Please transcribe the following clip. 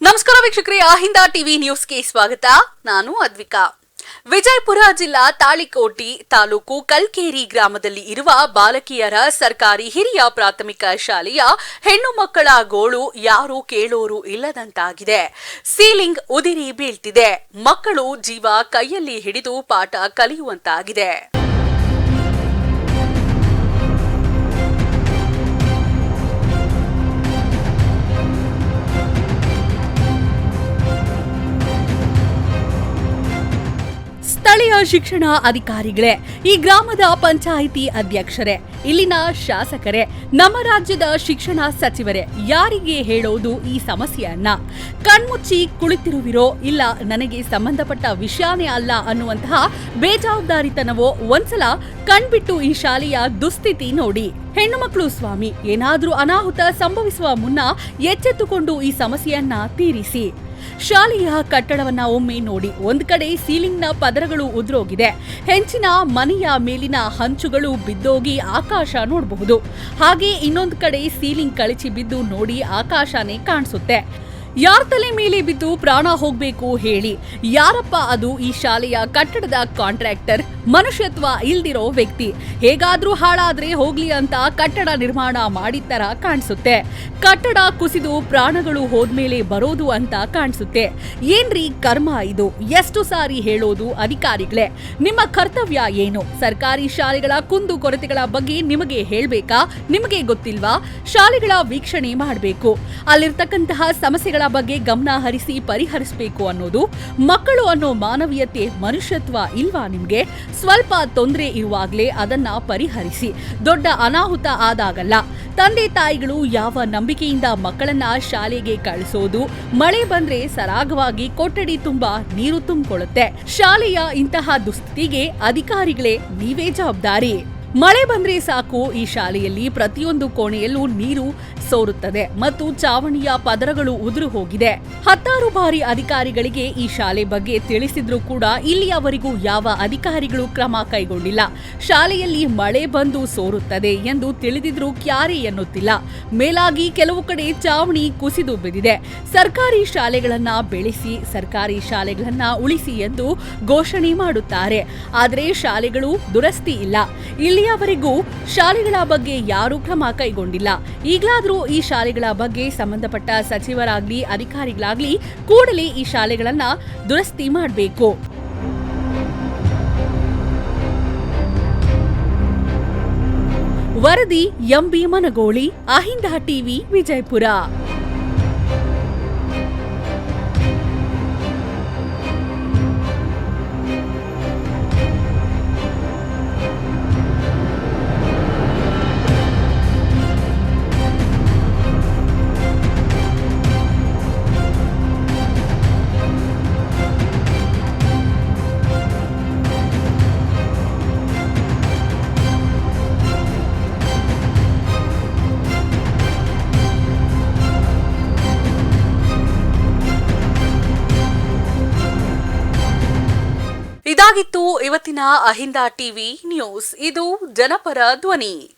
ನಮಸ್ಕಾರ ವೀಕ್ಷಕರೇ, ಅಹಿಂದ ಟಿವಿ ನ್ಯೂಸ್ಗೆ ಸ್ವಾಗತ. ನಾನು ಅದ್ವಿಕಾ. ವಿಜಯಪುರ ಜಿಲ್ಲಾ ತಾಳಿಕೋಟಿ ತಾಲೂಕು ಕಲ್ಕೇರಿ ಗ್ರಾಮದಲ್ಲಿ ಇರುವ ಬಾಲಕಿಯರ ಸರ್ಕಾರಿ ಹಿರಿಯ ಪ್ರಾಥಮಿಕ ಶಾಲೆಯ ಹೆಣ್ಣು ಮಕ್ಕಳ ಗೋಳು ಯಾರು ಕೇಳೋರು ಇಲ್ಲದಂತಾಗಿದೆ. ಸೀಲಿಂಗ್ ಉದಿರಿ ಬೀಳ್ತಿದೆ. ಮಕ್ಕಳು ಜೀವ ಕೈಯಲ್ಲಿ ಹಿಡಿದು ಪಾಠ ಕಲಿಯುವಂತಾಗಿದೆ. ಸ್ಥಳೀಯ ಶಿಕ್ಷಣ ಅಧಿಕಾರಿಗಳೇ, ಈ ಗ್ರಾಮದ ಪಂಚಾಯಿತಿ ಅಧ್ಯಕ್ಷರೇ, ಇಲ್ಲಿನ ಶಾಸಕರೇ, ನಮ್ಮ ರಾಜ್ಯದ ಶಿಕ್ಷಣ ಸಚಿವರೇ, ಯಾರಿಗೆ ಹೇಳೋದು ಈ ಸಮಸ್ಯೆಯನ್ನ? ಕಣ್ಮುಚ್ಚಿ ಕುಳಿತಿರುವಿರೋ ಇಲ್ಲ ನನಗೆ ಸಂಬಂಧಪಟ್ಟ ವಿಷಯನೇ ಅಲ್ಲ ಅನ್ನುವಂತಹ ಬೇಜವಾಬ್ದಾರಿತನವೋ ಒಂದ್ಸಲ ಕಣ್ಬಿಟ್ಟು ಈ ಶಾಲೆಯ ದುಸ್ಥಿತಿ ನೋಡಿ. ಹೆಣ್ಣು ಮಕ್ಕಳು ಸ್ವಾಮಿ, ಏನಾದ್ರೂ ಅನಾಹುತ ಸಂಭವಿಸುವ ಮುನ್ನ ಎಚ್ಚೆತ್ತುಕೊಂಡು ಈ ಸಮಸ್ಯೆಯನ್ನ ತೀರಿಸಿ. ಶಾಲೆಯ ಕಟ್ಟಡವನ್ನ ಒಮ್ಮೆ ನೋಡಿ ಒಂದ್ ಕಡೆ ಸೀಲಿಂಗ್ನ ಪದರಗಳು ಉದುರೋಗಿದೆ. ಹೆಂಚಿನ ಮನೆಯ ಮೇಲಿನ ಹಂಚುಗಳು ಬಿದ್ದೋಗಿ ಆಕಾಶ ನೋಡಬಹುದು. ಹಾಗೆ ಇನ್ನೊಂದು ಕಡೆ ಸೀಲಿಂಗ್ ಕಳಚಿ ಬಿದ್ದು ನೋಡಿ ಆಕಾಶನೇ ಕಾಣಿಸುತ್ತೆ. ಯಾರ ತಲೆ ಮೇಲೆ ಬಿದ್ದು ಪ್ರಾಣ ಹೋಗ್ಬೇಕು ಹೇಳಿ. ಯಾರಪ್ಪ ಅದು ಈ ಶಾಲೆಯ ಕಟ್ಟಡದ ಕಾಂಟ್ರಾಕ್ಟರ್? ಮನುಷ್ಯತ್ವ ಇಲ್ದಿರೋ ವ್ಯಕ್ತಿ. ಹೇಗಾದ್ರೂ ಹಾಳಾದ್ರೆ ಹೋಗ್ಲಿ ಅಂತ ಕಟ್ಟಡ ನಿರ್ಮಾಣ ಮಾಡಿದ ತರ ಕಾಣಿಸುತ್ತೆ. ಕಟ್ಟಡ ಕುಸಿದು ಪ್ರಾಣಗಳು ಹೋದ್ಮೇಲೆ ಬರೋದು ಅಂತ ಕಾಣಿಸುತ್ತೆ. ಏನ್ರಿ ಕರ್ಮ ಇದು? ಎಷ್ಟು ಸಾರಿ ಹೇಳೋದು ಅಧಿಕಾರಿಗಳೇ. ನಿಮ್ಮ ಕರ್ತವ್ಯ ಏನು? ಸರ್ಕಾರಿ ಶಾಲೆಗಳ ಕುಂದು ಕೊರತೆಗಳ ಬಗ್ಗೆ ನಿಮಗೆ ಹೇಳ್ಬೇಕಾ? ನಿಮಗೆ ಗೊತ್ತಿಲ್ವಾ? ಶಾಲೆಗಳ ವೀಕ್ಷಣೆ ಮಾಡಬೇಕು. ಅಲ್ಲಿರ್ತಕ್ಕಂತಹ ಸಮಸ್ಯೆಗಳ ಬಗ್ಗೆ ಗಮನ ಹರಿಸಿ ಪರಿಹರಿಸಬೇಕು ಅನ್ನೋದು ಮಕ್ಕಳು ಅನ್ನೋ ಮಾನವೀಯತೆ ಮನುಷ್ಯತ್ವ ಇಲ್ವಾ ನಿಮ್ಗೆ? ಸ್ವಲ್ಪ ತೊಂದರೆ ಇರುವಾಗಲೇ ಅದನ್ನ ಪರಿಹರಿಸಿ. ದೊಡ್ಡ ಅನಾಹುತ ಆದಾಗಲ್ಲ. ತಂದೆ ತಾಯಿಗಳು ಯಾವ ನಂಬಿಕೆಯಿಂದ ಮಕ್ಕಳನ್ನ ಶಾಲೆಗೆ ಕಳಿಸೋದು, ಮಳೆ ಬಂದ್ರೆ ಸರಾಗವಾಗಿ ಕೊಠಡಿ ತುಂಬಾ ನೀರು ತುಂಬಿಕೊಳ್ಳುತ್ತೆ. ಶಾಲೆಯ ಇಂತಹ ದುಸ್ಥಿತಿಗೆ ಅಧಿಕಾರಿಗಳೇ ನೀವೇ ಜವಾಬ್ದಾರಿ. ಮಳೆ ಬಂದ್ರೆ ಸಾಕು, ಈ ಶಾಲೆಯಲ್ಲಿ ಪ್ರತಿಯೊಂದು ಕೋಣೆಯಲ್ಲೂ ನೀರು ಸೋರುತ್ತದೆ ಮತ್ತು ಚಾವಣಿಯ ಪದರಗಳು ಉದುರು ಹೋಗಿದೆ. ಹತ್ತಾರು ಬಾರಿ ಅಧಿಕಾರಿಗಳಿಗೆ ಈ ಶಾಲೆ ಬಗ್ಗೆ ತಿಳಿಸಿದ್ರೂ ಕೂಡ ಇಲ್ಲಿಯವರೆಗೂ ಯಾವ ಅಧಿಕಾರಿಗಳು ಕ್ರಮ ಕೈಗೊಂಡಿಲ್ಲ. ಶಾಲೆಯಲ್ಲಿ ಮಳೆ ಬಂದು ಸೋರುತ್ತದೆ ಎಂದು ತಿಳಿದಿದ್ರೂ ಕ್ಯಾರೆ ಎನ್ನುತ್ತಿಲ್ಲ. ಮೇಲಾಗಿ ಕೆಲವು ಕಡೆ ಚಾವಣಿ ಕುಸಿದು ಬಿದ್ದಿದೆ. ಸರ್ಕಾರಿ ಶಾಲೆಗಳನ್ನ ಬೆಳೆಸಿ, ಸರ್ಕಾರಿ ಶಾಲೆಗಳನ್ನ ಉಳಿಸಿ ಎಂದು ಘೋಷಣೆ ಮಾಡುತ್ತಾರೆ. ಆದರೆ ಶಾಲೆಗಳು ದುರಸ್ತಿ ಇಲ್ಲ. ಇಲ್ಲಿಯವರೆಗೂ ಶಾಲೆಗಳ ಬಗ್ಗೆ ಯಾರೂ ಕ್ರಮ ಕೈಗೊಂಡಿಲ್ಲ. ಈಗಲಾದರೂ ಈ ಶಾಲೆಗಳ ಬಗ್ಗೆ ಸಂಬಂಧಪಟ್ಟ ಸಚಿವರಾಗ್ಲಿ, ಅಧಿಕಾರಿಗಳಾಗ್ಲಿ ಕೂಡಲೇ ಈ ಶಾಲೆಗಳನ್ನ ದುರಸ್ತಿ ಮಾಡಬೇಕು. ವರದಿ ಎಂಬಿ ಮನಗೋಳಿ, ಅಹಿಂದ ಟಿವಿ, ವಿಜಯಪುರ. ಇದಾಗಿತ್ತು ಇವತ್ತಿನ ಅಹಿಂದ ಟಿವಿ ನ್ಯೂಸ್. ಇದು ಜನಪರ ಧ್ವನಿ.